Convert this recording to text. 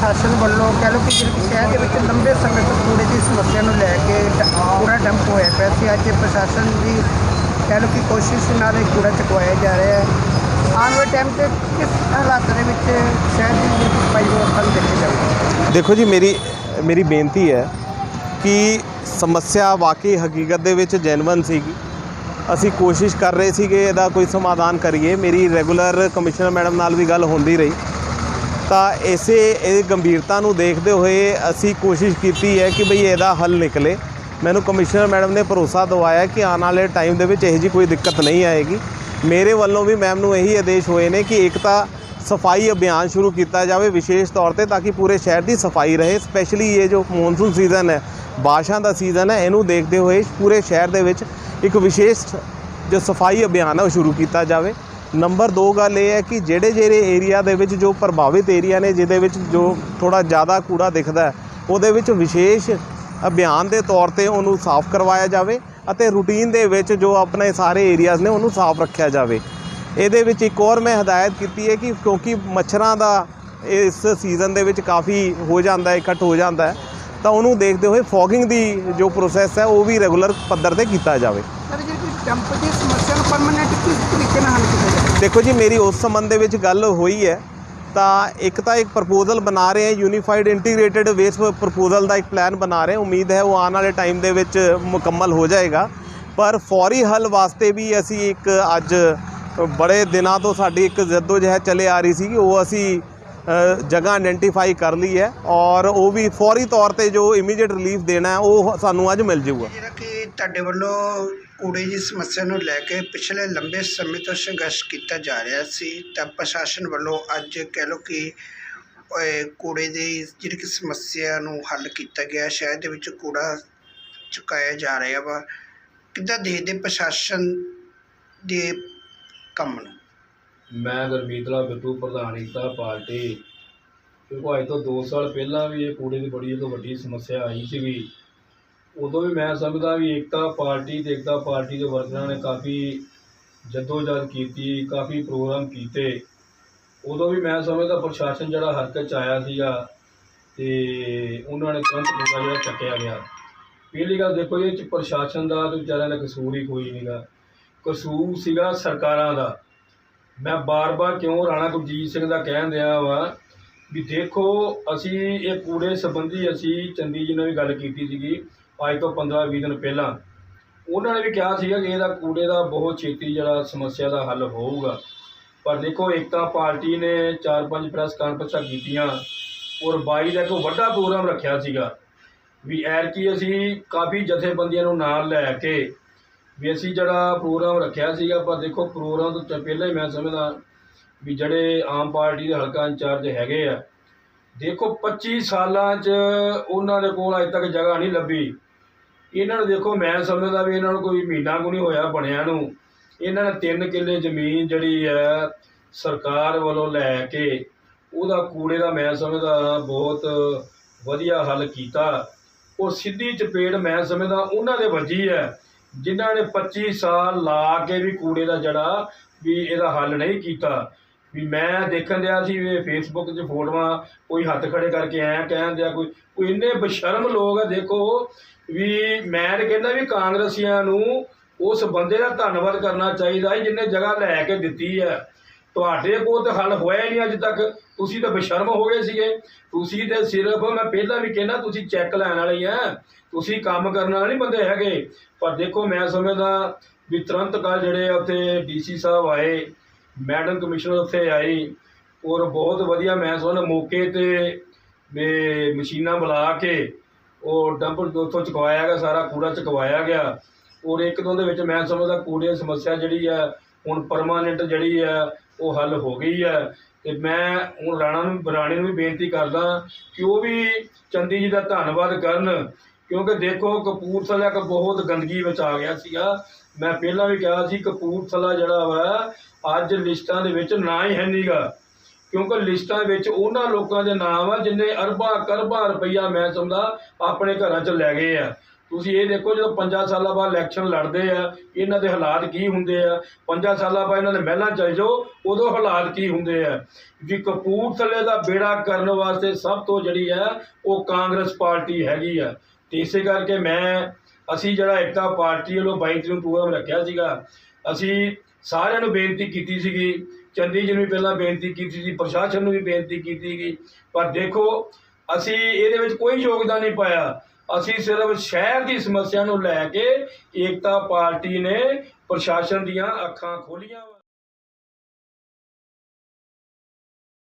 ਪ੍ਰਸ਼ਾਸਨ ਵੱਲੋਂ ਕਹਿ ਲਓ ਕਿ ਜਿਹੜੀ ਸ਼ਹਿਰ ਦੇ ਵਿੱਚ ਲੰਬੇ ਸਮੇਂ ਤੋਂ ਕੂੜੇ ਦੀ ਸਮੱਸਿਆ ਨੂੰ ਲੈ ਕੇ ਡ- ਕੂੜਾ ਡੰਪ ਹੋਇਆ ਪਿਆ ਸੀ। ਅੱਜ ਪ੍ਰਸ਼ਾਸਨ ਦੀ ਕਹਿ ਲਓ ਕਿ ਕੋਸ਼ਿਸ਼ ਨਾਲ ਇਹ ਕੂੜਾ ਚੁਕਵਾਇਆ ਜਾ ਰਿਹਾ ਹੈ। ਆਉਣ ਵਾਲੇ ਟਾਈਮ ਤੇ ਕਿਸ ਹਾਲਾਤ ਦੇ ਵਿੱਚ ਸ਼ਹਿਰ ਦੀ ਜਿਹੜੀ ਸਫ਼ਾਈ ਵਿਵਸਥਾ ਨੂੰ ਦੇਖੀ ਜਾਵੇਗੀ ਦੇਖੋ ਜੀ, ਮੇਰੀ ਮੇਰੀ ਬੇਨਤੀ ਹੈ ਕਿ ਸਮੱਸਿਆ ਵਾਕਈ ਹਕੀਕਤ ਦੇ ਵਿੱਚ ਜੈਨੂਇਨ ਸੀਗੀ। ਅਸੀਂ ਕੋਸ਼ਿਸ਼ ਕਰ ਰਹੇ ਸੀਗੇ ਇਹਦਾ ਕੋਈ ਸਮਾਧਾਨ ਕਰੀਏ। ਮੇਰੀ ਰੈਗੂਲਰ ਕਮਿਸ਼ਨਰ ਮੈਡਮ ਨਾਲ ਵੀ ਗੱਲ ਹੁੰਦੀ ਰਹੀ। ਤਾਂ ਇਸੇ ਇਹ ਗੰਭੀਰਤਾ ਨੂੰ ਦੇਖਦੇ ਹੋਏ ਅਸੀਂ ਕੋਸ਼ਿਸ਼ ਕੀਤੀ ਹੈ ਕਿ ਬਈ ਇਹਦਾ ਹੱਲ ਨਿਕਲੇ। ਮੈਨੂੰ ਕਮਿਸ਼ਨਰ ਮੈਡਮ ਨੇ ਭਰੋਸਾ ਦਵਾਇਆ ਕਿ ਆਉਣ ਵਾਲੇ ਟਾਈਮ ਦੇ ਵਿੱਚ ਇਹੋ ਜਿਹੀ ਕੋਈ ਦਿੱਕਤ ਨਹੀਂ ਆਏਗੀ। ਮੇਰੇ ਵੱਲੋਂ ਵੀ ਮੈਮ ਨੂੰ ਇਹੀ ਆਦੇਸ਼ ਹੋਏ ਨੇ ਕਿ ਇੱਕ ਤਾਂ ਸਫ਼ਾਈ ਅਭਿਆਨ ਸ਼ੁਰੂ ਕੀਤਾ ਜਾਵੇ ਵਿਸ਼ੇਸ਼ ਤੌਰ ਤੇ ਤਾਂ ਕਿ ਪੂਰੇ ਸ਼ਹਿਰ ਦੀ ਸਫ਼ਾਈ ਰਹੇ ਸਪੈਸ਼ਲੀ ਇਹ ਜੋ ਮੌਨਸੂਨ ਸੀਜ਼ਨ ਹੈ, ਬਾਰਿਸ਼ਾਂ ਦਾ ਸੀਜ਼ਨ ਹੈ, ਇਹਨੂੰ ਦੇਖਦੇ ਹੋਏ ਪੂਰੇ ਸ਼ਹਿਰ ਦੇ ਵਿੱਚ ਇੱਕ ਵਿਸ਼ੇਸ਼ ਜੋ ਸਫ਼ਾਈ ਅਭਿਆਨ ਹੈ ਉਹ ਸ਼ੁਰੂ ਕੀਤਾ ਜਾਵੇ। ਨੰਬਰ 2 ਗੱਲ ਇਹ ਹੈ ਕਿ ਜਿਹੜੇ ਜਿਹੜੇ ਏਰੀਆ ਦੇ ਵਿੱਚ ਜੋ ਪ੍ਰਭਾਵਿਤ ਏਰੀਆ ਨੇ, ਜਿਹਦੇ ਵਿੱਚ ਜੋ ਥੋੜਾ ਜ਼ਿਆਦਾ ਕੂੜਾ ਦਿਖਦਾ ਉਹਦੇ ਵਿੱਚ ਵਿਸ਼ੇਸ਼ ਅਭਿਆਨ ਦੇ ਤੌਰ ਤੇ ਉਹਨੂੰ ਸਾਫ਼ ਕਰਵਾਇਆ ਜਾਵੇ ਅਤੇ ਰੂਟੀਨ ਦੇ ਵਿੱਚ ਜੋ ਆਪਣੇ ਸਾਰੇ ਏਰੀਆਜ਼ ਨੇ ਉਹਨੂੰ ਸਾਫ਼ ਰੱਖਿਆ ਜਾਵੇ। ਇਹਦੇ ਵਿੱਚ ਇੱਕ ਹੋਰ ਮੈਂ ਹਦਾਇਤ ਕੀਤੀ ਹੈ ਕਿ ਕਿਉਂਕਿ ਮੱਛਰਾਂ ਦਾ ਇਸ ਸੀਜ਼ਨ ਦੇ ਵਿੱਚ ਕਾਫੀ ਹੋ ਜਾਂਦਾ ਹੈ, ਇਕੱਠ ਹੋ ਜਾਂਦਾ ਹੈ, ਤਾਂ ਉਹਨੂੰ ਦੇਖਦੇ ਹੋਏ ਫੌਗਿੰਗ ਦੀ ਜੋ ਪ੍ਰੋਸੈਸ ਹੈ, ਉਹ ਵੀ ਰੈਗੂਲਰ ਪੱਧਰ ਤੇ ਕੀਤਾ ਜਾਵੇ। ਸਰ ਜਿਹੜੀ ਡੰਪ ਦੀ ਸਮੱਸਿਆ ਨੂੰ ਪਰਮਾਨੈਂਟ ਕਿਸ ਤਰੀਕੇ ਨਾਲ ਹੱਲ ਕੀਤਾ ਜਾਵੇ ਦੇਖੋ ਜੀ, ਮੇਰੀ ਉਸ ਸੰਬੰਧ ਦੇ ਵਿੱਚ ਗੱਲ ਹੋਈ ਹੈ। ਤਾਂ ਇੱਕ ਤਾਂ ਇੱਕ ਪ੍ਰਪੋਜ਼ਲ ਬਣਾ ਰਹੇ ਹਾਂ ਯੂਨੀਫਾਈਡ ਇੰਟੀਗ੍ਰੇਟਿਡ ਵੇਸਟ ਪ੍ਰਪੋਜ਼ਲ ਦਾ ਇੱਕ ਪਲਾਨ ਬਣਾ ਰਹੇ ਹਾਂ। ਉਮੀਦ ਹੈ ਉਹ ਆਉਣ ਵਾਲੇ ਟਾਈਮ ਦੇ ਵਿੱਚ ਮੁਕੰਮਲ ਹੋ ਜਾਏਗਾ। ਪਰ ਫੌਰੀ ਹੱਲ ਵਾਸਤੇ ਵੀ ਅਸੀਂ ਇੱਕ ਅੱਜ ਬੜੇ ਦਿਨਾਂ ਤੋਂ ਸਾਡੀ ਇੱਕ ਜਹਿਦ ਚੱਲੇ ਆ ਰਹੀ ਸੀ ਕਿ ਉਹ ਅਸੀਂ ਜਗ੍ਹਾ ਆਇਡੈਂਟੀਫਾਈ ਕਰ ਲਈ ਹੈ ਔਰ ਉਹ ਵੀ ਫੌਰੀ ਤੌਰ ਤੇ ਜੋ ਇਮੀਡੀਏਟ ਰਿਲੀਫ ਦੇਣਾ ਹੈ, ਉਹ ਸਾਨੂੰ ਅੱਜ ਮਿਲ ਜਾਊਗਾ। ਜਿਹੜਾ ਕਿ ਤੁਹਾਡੇ ਵੱਲੋਂ ਕੂੜੇ ਦੀ ਸਮੱਸਿਆ ਨੂੰ ਲੈ ਕੇ ਪਿਛਲੇ ਲੰਬੇ ਸਮੇਂ ਤੋਂ ਸੰਘਰਸ਼ ਕੀਤਾ ਜਾ ਰਿਹਾ ਸੀ, ਤਾਂ ਪ੍ਰਸ਼ਾਸਨ ਵੱਲੋਂ ਅੱਜ ਕਹਿ ਲਓ ਕਿ ਕੂੜੇ ਦੀ ਜਿਹੜੀ ਕਿ ਸਮੱਸਿਆ ਨੂੰ ਹੱਲ ਕੀਤਾ ਗਿਆ, ਸ਼ਹਿਰ ਦੇ ਵਿੱਚ ਕੂੜਾ ਚੁਕਾਇਆ ਜਾ ਰਿਹਾ ਵਾ। ਕਿੱਦਾਂ ਦੇਖਦੇ ਪ੍ਰਸ਼ਾਸਨ ਦੇ ਕੰਮ ਨੂੰ? ਮੈਂ ਗੁਰਮੀਤ ਲਾਲ ਬਿੱਟੂ, ਪ੍ਰਧਾਨ ਏਕਤਾ ਪਾਰਟੀ। ਕਿਉਂਕਿ ਅੱਜ ਤੋਂ 2 ਸਾਲ ਪਹਿਲਾਂ ਵੀ ਇਹ ਕੂੜੇ ਦੀ ਬੜੀ ਇੱਕ ਵੱਡੀ ਸਮੱਸਿਆ ਆਈ ਸੀਗੀ। ਉਦੋਂ ਵੀ ਮੈਂ ਸਮਝਦਾ ਵੀ ਏਕਤਾ ਪਾਰਟੀ ਤੇ ਏਕਤਾ ਪਾਰਟੀ ਦੇ ਵਰਕਰਾਂ ਨੇ ਕਾਫੀ ਜਦੋਜਹਿਦ ਕੀਤੀ, ਕਾਫੀ ਪ੍ਰੋਗਰਾਮ ਕੀਤੇ। ਉਦੋਂ ਵੀ ਮੈਂ ਸਮਝਦਾ ਪ੍ਰਸ਼ਾਸਨ ਜਿਹੜਾ ਹਰਕਤ 'ਚ ਆਇਆ ਸੀਗਾ ਤੇ ਉਹਨਾਂ ਨੇ ਤੁਰੰਤ ਕੂੜਾ ਜਿਹੜਾ ਚੱਕਿਆ ਗਿਆ। ਪਹਿਲੀ ਗੱਲ ਦੇਖੋ ਇਹ 'ਚ ਪ੍ਰਸ਼ਾਸਨ ਦਾ ਤੇ ਵਿਚਾਰਿਆਂ ਦਾ ਕਸੂਰ ਹੀ ਕੋਈ ਨਹੀਂਗਾ ਕਸੂਰ ਸੀਗਾ ਸਰਕਾਰਾਂ ਦਾ। ਮੈਂ ਬਾਰ-ਬਾਰ ਕਿਉਂ ਰਾਣਾ ਗੁਰਜੀਤ ਸਿੰਘ ਦਾ ਕਹਿਣ ਦਿਆ ਵਾ ਵੀ ਦੇਖੋ, ਅਸੀਂ ਇਹ ਕੂੜੇ ਸੰਬੰਧੀ ਅਸੀਂ ਚੰਦੀ ਜੀ ਨਾਲ ਵੀ ਗੱਲ ਕੀਤੀ ਸੀਗੀ। ਅੱਜ ਤੋਂ 15-20 ਦਿਨ ਪਹਿਲਾਂ ਉਹਨਾਂ ਨੇ ਵੀ ਕਿਹਾ ਸੀਗਾ ਕਿ ਇਹਦਾ ਕੂੜੇ ਦਾ ਬਹੁਤ ਛੇਤੀ ਜਿਹੜਾ ਸਮੱਸਿਆ ਦਾ ਹੱਲ ਹੋਊਗਾ। ਪਰ ਦੇਖੋ ਏਕਤਾ ਪਾਰਟੀ ਨੇ 4-5 ਪ੍ਰੈਸ ਕਾਨਫਰੰਸਾਂ ਕੀਤੀਆਂ ਔਰ 22 ਦਾ ਇੱਕ ਵੱਡਾ ਪ੍ਰੋਗਰਾਮ ਰੱਖਿਆ ਸੀਗਾ ਵੀ ਐਰਕੀ ਅਸੀਂ ਕਾਫੀ ਜਥੇਬੰਦੀਆਂ ਨੂੰ ਨਾਲ ਲੈ ਕੇ ਵੀ ਅਸੀਂ ਜਿਹੜਾ ਪ੍ਰੋਗਰਾਮ ਰੱਖਿਆ ਸੀਗਾ, ਪਰ ਦੇਖੋ, ਪ੍ਰੋਗਰਾਮ ਤੋਂ ਪਹਿਲਾਂ ਹੀ ਮੈਂ ਸਮਝਦਾ ਵੀ ਜਿਹੜੇ ਆਮ ਪਾਰਟੀ ਦੇ ਹਲਕਾ ਇੰਚਾਰਜ ਹੈਗੇ ਆ, ਦੇਖੋ 25 ਸਾਲਾਂ 'ਚ ਉਹਨਾਂ ਦੇ ਕੋਲ ਅਜੇ ਤੱਕ ਜਗ੍ਹਾ ਨਹੀਂ ਲੱਭੀ। ਇਹਨਾਂ ਨੂੰ ਦੇਖੋ, ਮੈਂ ਸਮਝਦਾ ਵੀ ਇਹਨਾਂ ਨੂੰ ਕੋਈ ਮਹੀਨਾ ਕੁ ਨਹੀਂ ਹੋਇਆ ਬਣਿਆ ਨੂੰ। ਇਹਨਾਂ ਨੇ 3 ਕਿੱਲੇ ਜ਼ਮੀਨ ਜਿਹੜੀ ਹੈ, ਸਰਕਾਰ ਵੱਲੋਂ ਲੈ ਕੇ ਉਹਦਾ ਕੂੜੇ ਦਾ ਮੈਂ ਸਮਝਦਾ ਬਹੁਤ ਵਧੀਆ ਹੱਲ ਕੀਤਾ। ਉਹ ਸਿੱਧੀ ਚਪੇੜ ਮੈਂ ਸਮਝਦਾ ਉਹਨਾਂ ਦੇ ਵੱਜੀ ਹੈ, ਜਿਨ੍ਹਾਂ ਨੇ 25 ਸਾਲ ਲਾ ਕੇ ਵੀ ਕੂੜੇ ਦਾ ਜੜਾ ਵੀ ਇਹਦਾ ਹੱਲ ਨਹੀਂ ਕੀਤਾ। ਵੀ ਮੈਂ ਦੇਖਣ ਦਿਆ ਸੀ ਵੀ ਫੇਸਬੁੱਕ 'ਚ ਫੋਟੋਆਂ ਕੋਈ ਹੱਥ ਖੜੇ ਕਰਕੇ ਐਂ ਕਹਿਣ ਦਿਆ ਕੋਈ ਕੋਈ ਇੰਨੇ ਬਸ਼ਰਮ ਲੋਕ ਆ, ਦੇਖੋ ਵੀ ਮੈਂ ਤਾਂ ਕਹਿੰਦਾ ਵੀ ਕਾਂਗਰਸੀਆਂ ਨੂੰ ਉਸ ਬੰਦੇ ਦਾ ਧੰਨਵਾਦ ਕਰਨਾ ਚਾਹੀਦਾ ਹੈ ਜਿਹਨੇ ਜਗ੍ਹਾ ਲੈ ਕੇ ਦਿੱਤੀ ਹੈ ਤੁਹਾਡੇ ਕੋਲ ਤਾਂ ਹੱਲ ਹੋਇਆ ਹੀ ਨਹੀਂ ਅੱਜ ਤੱਕ। ਤੁਸੀਂ ਤਾਂ ਬੇਸ਼ਰਮ ਹੋ ਗਏ ਸੀਗੇ। ਤੁਸੀਂ ਤੇ ਸਿਰਫ ਮੈਂ ਪਹਿਲਾਂ ਵੀ ਕਹਿੰਦਾ ਤੁਸੀਂ ਚੈੱਕ ਲੈਣ ਵਾਲੇ ਆ। ਤੁਸੀਂ ਕੰਮ ਕਰਨ ਵਾਲੇ ਨਹੀਂ ਬੰਦੇ ਹੈਗੇ। ਪਰ ਦੇਖੋ, ਮੈਂ ਸਮਝਦਾ ਵੀ ਤੁਰੰਤ ਕੱਲ ਜਿਹੜੇ ਆ ਉੱਥੇ ਡੀਸੀ ਸਾਹਿਬ ਆਏ, ਮੈਡਮ ਕਮਿਸ਼ਨਰ ਉੱਥੇ ਆਈ ਔਰ ਬਹੁਤ ਵਧੀਆ ਮੈਂ ਸਮਝਦਾ ਮੌਕੇ ਤੇ ਮਸ਼ੀਨਾਂ ਬੁਲਾ ਕੇ ਉਹ ਡੰਪ ਉੱਥੋਂ ਚੁਕਵਾਇਆ ਗਿਆ, ਸਾਰਾ ਕੂੜਾ ਚੁਕਵਾਇਆ ਗਿਆ। ਔਰ ਇੱਕ ਦੋ ਦੇ ਵਿੱਚ ਮੈਂ ਸਮਝਦਾ ਕੂੜੇ ਦੀ ਸਮੱਸਿਆ ਜਿਹੜੀ ਆ, ਹੁਣ ਪਰਮਾਨੈਂਟ ਜਿਹੜੀ ਆ, ਉਹ ਹੱਲ ਹੋ ਗਈ ਹੈ ਤੇ ਮੈਂ ਹੁਣ ਰਾਣਾ ਨੂੰ, ਰਾਣੇ ਨੂੰ ਵੀ ਬੇਨਤੀ ਕਰਦਾ ਕਿ ਉਹ ਵੀ ਚੰਦੀ ਜੀ ਦਾ ਧੰਨਵਾਦ ਕਰਨ, ਕਿਉਂਕਿ ਦੇਖੋ ਕਪੂਰਥਲਾ ਇੱਕ ਬਹੁਤ ਗੰਦਗੀ ਵਿੱਚ ਆ ਗਿਆ ਸੀਗਾ। ਮੈਂ ਪਹਿਲਾਂ ਵੀ ਕਿਹਾ ਸੀ ਕਪੂਰਥਲਾ ਜਿਹੜਾ ਵਾ, ਅੱਜ ਲਿਸਟਾਂ ਦੇ ਵਿੱਚ ਨਾ ਹੀ ਹੈ ਨੀਗਾ। ਕਿਉਂਕਿ ਲਿਸਟਾਂ ਵਿੱਚ ਉਹਨਾਂ ਲੋਕਾਂ ਦੇ ਨਾਮ ਆ ਜਿਨ੍ਹਾਂ ਅਰਬਾਂ, ਕਰਬਾਂ ਰੁਪਈਆ ਮੈਂ ਸਮਝਦਾ ਆਪਣੇ ਘਰਾਂ 'ਚ ਲੈ ਗਏ ਆ। ਤੁਸੀਂ ਇਹ ਦੇਖੋ ਜਦੋਂ ਪੰਜਾਂ ਸਾਲਾਂ ਬਾਅਦ ਇਲੈਕਸ਼ਨ ਲੜਦੇ ਆ, ਇਹਨਾਂ ਦੇ ਹਾਲਾਤ ਕੀ ਹੁੰਦੇ ਆ? ਪੰਜਾਂ ਸਾਲਾਂ ਬਾਅਦ ਇਹਨਾਂ ਦੇ ਮਹਿਲਾਂ ਚਲ ਜਾਓ, ਉਦੋਂ ਹਾਲਾਤ ਕੀ ਹੁੰਦੇ ਆ? ਵੀ ਕਪੂਰਥਲੇ ਦਾ ਬੇੜਾ ਕਰਨ ਵਾਸਤੇ ਸਭ ਤੋਂ ਜਿਹੜੀ ਆ, ਉਹ ਕਾਂਗਰਸ ਪਾਰਟੀ ਹੈਗੀ ਆ। ਤੇ ਇਸੇ ਕਰਕੇ ਮੈਂ, ਅਸੀਂ ਜਿਹੜਾ ਏਕਤਾ ਪਾਰਟੀ ਵੱਲੋਂ 22 ਤਰੀਕ ਨੂੰ ਪ੍ਰੋਗਰਾਮ ਰੱਖਿਆ ਸੀਗਾ, ਅਸੀਂ ਸਾਰਿਆਂ ਨੂੰ ਬੇਨਤੀ ਕੀਤੀ ਸੀਗੀ। ਚੰਦੀ ਜੀ ਨੂੰ ਵੀ ਪਹਿਲਾਂ ਬੇਨਤੀ ਕੀਤੀ ਸੀ, ਪ੍ਰਸ਼ਾਸਨ ਨੂੰ ਵੀ ਬੇਨਤੀ ਕੀਤੀ ਗਈ ਪਰ ਦੇਖੋ, ਅਸੀਂ ਇਹਦੇ ਵਿੱਚ ਕੋਈ ਯੋਗਦਾਨ ਨਹੀਂ ਪਾਇਆ। ਅਸੀਂ ਸਿਰਫ ਸ਼ਹਿਰ ਦੀ ਸਮੱਸਿਆ ਨੂੰ ਲੈ ਕੇ ਏਕਤਾ ਪਾਰਟੀ ਨੇ ਪ੍ਰਸ਼ਾਸਨ ਦੀਆਂ ਅੱਖਾਂ ਖੋਲੀਆਂ ਵਾ।